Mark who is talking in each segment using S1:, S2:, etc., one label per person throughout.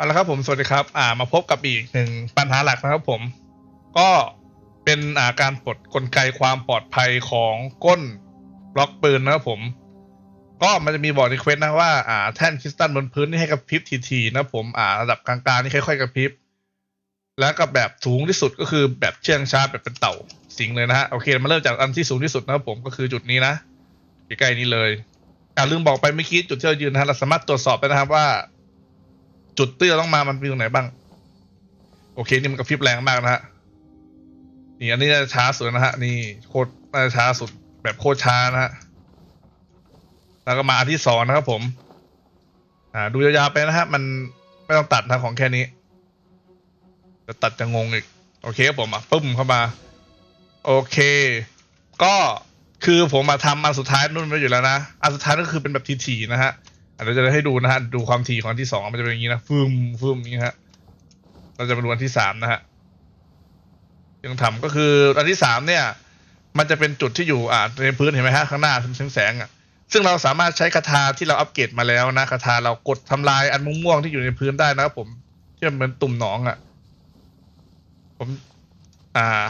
S1: เอาละครับผมสวัสดีครับ อ่า มาพบกับอีกหนึ่งปัญหาหลักนะครับผม ก็เป็นอ่าการปลดกลไกความปลอดภัยของก้นบล็อกปืนนะครับผม ก็มันจะมีบอกในเควสนะว่าอ่าแท่นคริสตัลบนพื้นนี่ให้กระพริบทีๆนะผมอ่าระดับกลางๆนี่ค่อยๆกระพริบ แล้วก็แบบสูงที่สุดก็คือแบบเชื่องช้าแบบเป็นเต่าสิงเลยนะฮะโอเคมาเริ่มจากอันที่สูงที่สุดนะครับผมก็คือจุดนี้นะใกล้ๆนี้เลยอ่าลืมบอกไปเมื่อกี้จุดที่เรายืนนะฮะเราสามารถตรวจสอบได้นะครับว่า จุดที่เราต้องมามันมีตรงไหนบ้าง โอเค นี่มันกระพริบแรงมากนะฮะนี่อันนี้จะช้าสุดนะฮะ นี่โคตรน่าจะช้าสุดแบบโคตรช้านะฮะแล้วก็มาอันที่สองนะครับผม อ่า ดูยาวๆไปนะฮะ มันไม่ต้องตัดนะของแค่นี้จะตัดจะงงอีก โอเคครับผมอะปึ้มเข้ามา โอเค ก็คือผมมาทำอันสุดท้ายนู่นไว้อยู่แล้วนะอันสุดท้ายก็คือเป็นแบบทีๆนะฮะ เราจะได้ให้ดูนะฮะ ดูความถี่ของอันที่สองมันจะเป็นอย่างนี้นะฟึมฟึมอย่างนี้ฮะ เราจะมาดูอันที่สามนะฮะยังทำก็คืออันที่สามเนี่ย มันจะเป็นจุดที่อยู่อ่าในพื้นเห็นไหมฮะข้างหน้าแสงแสงอะซึ่งเราสามารถใช้คาถาที่เราอัปเกรดมาแล้วนะคาถาเรากดทำลายอันม่วงๆที่อยู่ในพื้นได้นะครับผมที่มันเหมือนตุ่มหนองอะ ผม อ่า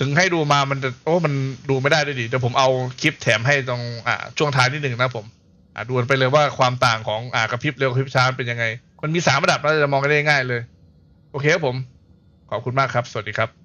S1: ถึงให้ดูมามันจะโอ้มันดูไม่ได้ด้วยดิเดี๋ยวผมเอาคลิปแถมให้ตรงอ่าช่วงท้ายนิดหนึ่งนะผม อ่าดูนไปเลยว่าความต่างของอ่ากระพริบเร็วกระพริบช้าเป็นยังไง มันมีสามระดับเราจะมองกันได้ง่ายเลย โอเคครับผม ขอบคุณมากครับ สวัสดีครับ